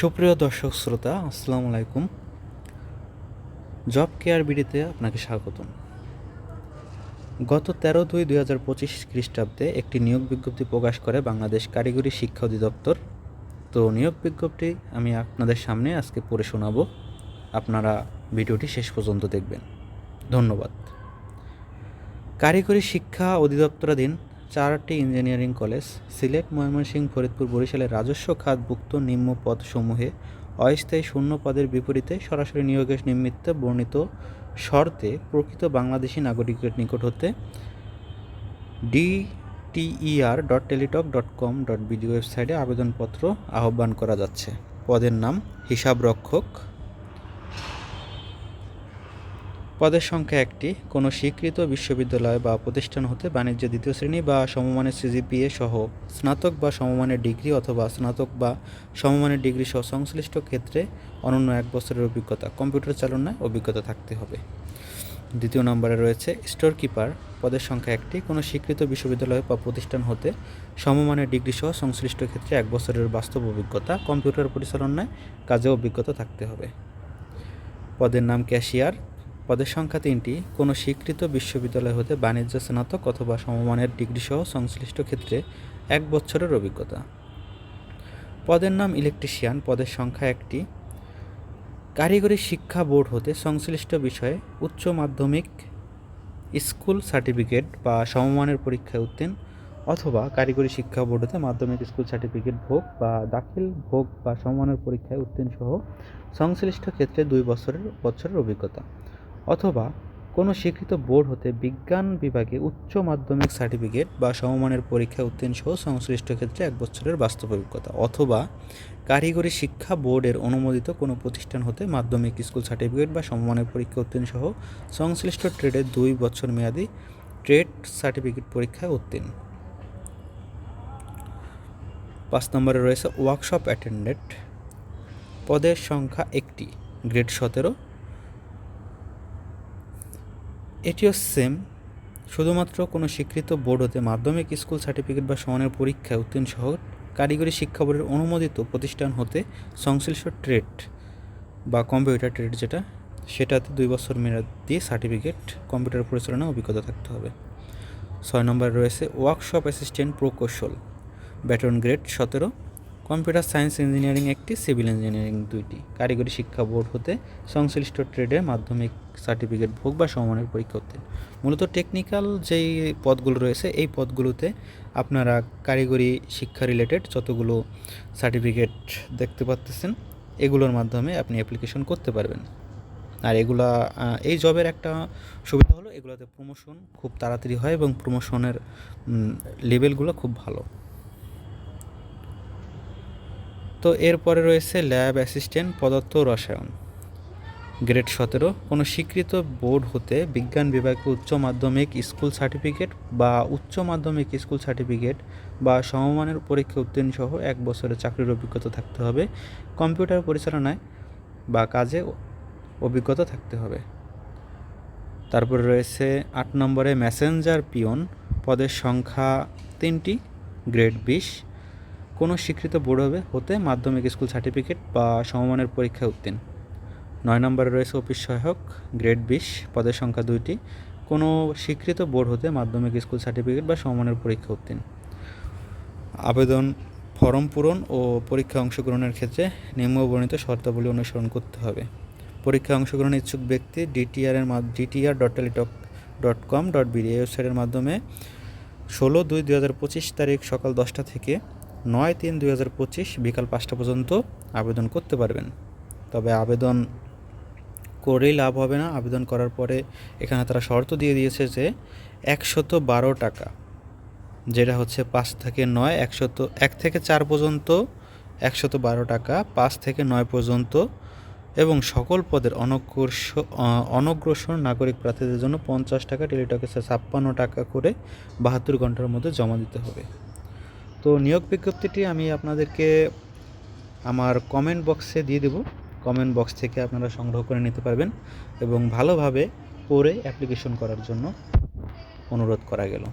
সুপ্রিয় দর্শক শ্রোতা, আসসালামু আলাইকুম। জব কেয়ার বিডিতে আপনাকে স্বাগতম। গত তেরো দুই দুই হাজার পঁচিশ খ্রিস্টাব্দে একটি নিয়োগ বিজ্ঞপ্তি প্রকাশ করে বাংলাদেশ কারিগরি শিক্ষা অধিদপ্তর। তো নিয়োগ বিজ্ঞপ্তি আমি আপনাদের সামনে আজকে পড়ে শোনাবো। আপনারা ভিডিওটি শেষ পর্যন্ত দেখবেন। ধন্যবাদ। কারিগরি শিক্ষা অধিদপ্তরাধীন চারটি ইঞ্জিনিয়ারিং কলেজ, সিলেট, ময়মনসিংহ, ফরিদপুর, বরিশালের রাজস্ব খাতভুক্ত নিম্ন পদসমূহে অস্থায়ী শূন্য পদের বিপরীতে সরাসরি নিয়োগের নিমিত্তে বর্ণিত শর্তে প্রকৃত বাংলাদেশি নাগরিকের নিকট হতে DTER dot Teletalk dot com dot BD ওয়েবসাইটে আবেদনপত্র আহ্বান করা যাচ্ছে। পদের নাম হিসাবরক্ষক পদের সংখ্যা একটি। কোনো স্বীকৃত বিশ্ববিদ্যালয় বা প্রতিষ্ঠান হতে বাণিজ্য দ্বিতীয় শ্রেণি বা সমমানের সিজিপিএ সহ স্নাতক বা সমমানের ডিগ্রি অথবা স্নাতক বা সমমানের ডিগ্রি সহ সংশ্লিষ্ট ক্ষেত্রে অনন্য এক বছরের অভিজ্ঞতা। কম্পিউটার চালনায় অভিজ্ঞতা থাকতে হবে। দ্বিতীয় নম্বরে রয়েছে স্টোর কিপার পদের সংখ্যা একটি। কোনো স্বীকৃত বিশ্ববিদ্যালয় বা প্রতিষ্ঠান হতে সমমানের ডিগ্রি সহ সংশ্লিষ্ট ক্ষেত্রে এক বছরের বাস্তব অভিজ্ঞতা। কম্পিউটার পরিচালনায় কাজে অভিজ্ঞতা থাকতে হবে। পদের নাম ক্যাশিয়ার। পদের সংখ্যা তিনটি। কোনো স্বীকৃত বিশ্ববিদ্যালয় হতে বাণিজ্য, স্নাতক অথবা সমমানের ডিগ্রি সহ সংশ্লিষ্ট ক্ষেত্রে এক বছরের অভিজ্ঞতা। পদের নাম ইলেকট্রিশিয়ান, পদের সংখ্যা একটি। কারিগরি শিক্ষা বোর্ড হতে সংশ্লিষ্ট বিষয়ে উচ্চ মাধ্যমিক স্কুল সার্টিফিকেট বা সমমানের পরীক্ষায় উত্তীর্ণ অথবা কারিগরি শিক্ষা বোর্ড হতে মাধ্যমিক স্কুল সার্টিফিকেট ভোগ বা দাখিল ভোগ বা সমমানের পরীক্ষায় উত্তীর্ণ সহ সংশ্লিষ্ট ক্ষেত্রে দুই বছরের বছরের অভিজ্ঞতা। অথবা কোনো স্বীকৃত বোর্ড হতে বিজ্ঞান বিভাগে উচ্চ মাধ্যমিক সার্টিফিকেট বা সমমানের পরীক্ষা উত্তীর্ণ সহ সংশ্লিষ্ট ক্ষেত্রে এক বছরের বাস্তব অভিজ্ঞতা, অথবা কারিগরি শিক্ষা বোর্ডের অনুমোদিত কোনো প্রতিষ্ঠান হতে মাধ্যমিক স্কুল সার্টিফিকেট বা সমমানের পরীক্ষা উত্তীর্ণ সহ সংশ্লিষ্ট ট্রেডে দুই বছর মেয়াদি ট্রেড সার্টিফিকেট পরীক্ষায় উত্তীর্ণ। পাঁচ নম্বরে রয়েছে ওয়ার্কশপ অ্যাটেন্ডেন্ট। পদের সংখ্যা একটি, গ্রেড সতেরো। এটিও সেম শুধুমাত্র কোনো স্বীকৃত বোর্ড হতে মাধ্যমিক স্কুল সার্টিফিকেট বা সমানের পরীক্ষায় উত্তীর্ণ সহ কারিগরি শিক্ষা বোর্ডের অনুমোদিত প্রতিষ্ঠান হতে সংশ্লিষ্ট ট্রেড বা কম্পিউটার ট্রেড যেটা, সেটাতে দুই বছর মেয়াদ দিয়ে সার্টিফিকেট কম্পিউটার পরিচালনা অভিজ্ঞতা থাকতে হবে। ছয় নম্বরে রয়েছে ওয়ার্কশপ অ্যাসিস্ট্যান্ট প্রকৌশল ব্যাটন গ্রেড সতেরো কম্পিউটার সায়েন্স ইঞ্জিনিয়ারিং একটি সিভিল ইঞ্জিনিয়ারিং দুইটি। কারিগরি শিক্ষা বোর্ড হতে সংশ্লিষ্ট ট্রেডের মাধ্যমিক সার্টিফিকেট ভোগ বা সমানের পরীক্ষা হতে। মূলত টেকনিক্যাল যেই পদগুলো রয়েছে, এই পদগুলোতে আপনারা কারিগরি শিক্ষা রিলেটেড যতগুলো সার্টিফিকেট দেখতে পাচ্তেছেন, এগুলোর মাধ্যমে আপনি অ্যাপ্লিকেশন করতে পারবেন। আর এগুলা এই জবের একটা সুবিধা হলো এগুলোতে প্রমোশন খুব তাড়াতাড়ি হয় এবং প্রমোশনের লেভেলগুলো খুব ভালো। তো এরপরে রয়েছে ল্যাব অ্যাসিস্ট্যান্ট পদার্থ রসায়ন। গ্রেড সতেরো, কোনো স্বীকৃত বোর্ড হতে বিজ্ঞান বিভাগে উচ্চ মাধ্যমিক স্কুল সার্টিফিকেট বা উচ্চ মাধ্যমিক স্কুল সার্টিফিকেট বা সমমানের পরীক্ষা উত্তীর্ণ সহ এক বছরের চাকরির অভিজ্ঞতা থাকতে হবে। কম্পিউটার পরিচালনায় বা কাজে অভিজ্ঞতা থাকতে হবে। তারপরে রয়েছে আট নম্বরে ম্যাসেঞ্জার পিয়ন, পদের সংখ্যা তিনটি, গ্রেড বিশ। কোনো স্বীকৃত বোর্ড হবে হতে মাধ্যমিক স্কুল সার্টিফিকেট বা সমমানের পরীক্ষায় উত্তীর্ণ। নয় নম্বরে রয়েছে অফিস সহায়ক, গ্রেড বিশ, পদের সংখ্যা দুইটি। কোনো স্বীকৃত বোর্ড হতে মাধ্যমিক স্কুল সার্টিফিকেট বা সমমানের পরীক্ষা উত্তীর্ণ। আবেদন ফর্ম পূরণ ও পরীক্ষা অংশগ্রহণের ক্ষেত্রে নিম্নবর্ণিত শর্তাবলী অনুসরণ করতে হবে। পরীক্ষায় অংশগ্রহণের ইচ্ছুক ব্যক্তি ডিটিআরের DTR dot Teletalk dot com dot BD ওয়েবসাইটের মাধ্যমে ষোলো দুই দু হাজার পঁচিশ তারিখ সকাল দশটা থেকে নয় তিন দুই হাজার পঁচিশ বিকাল পাঁচটা পর্যন্ত আবেদন করতে পারবেন। তবে আবেদন করেই লাভ হবে না। আবেদন করার পরে এখানে তারা শর্ত দিয়ে দিয়েছে যে একশত বারো টাকা, যেটা হচ্ছে পাঁচ থেকে নয়, একশত, এক থেকে চার পর্যন্ত একশত বারো টাকা, পাঁচ থেকে নয় পর্যন্ত এবং সকল পদের অনগ্রস, অনগ্রসর নাগরিক প্রার্থীদের জন্য পঞ্চাশ টাকা টেলিটকে ছাপ্পান্ন টাকা করে বাহাত্তর ঘণ্টার মধ্যে জমা দিতে হবে। তো নিয়োগ বিজ্ঞপ্তিটি আমি আপনাদেরকে আমার কমেন্ট বক্সে দিয়ে দেব। কমেন্ট বক্স থেকে আপনারা সংগ্রহ করে নিতে পারবেন এবং ভালোভাবে পড়ে অ্যাপ্লিকেশন করার জন্য অনুরোধ করা গেল।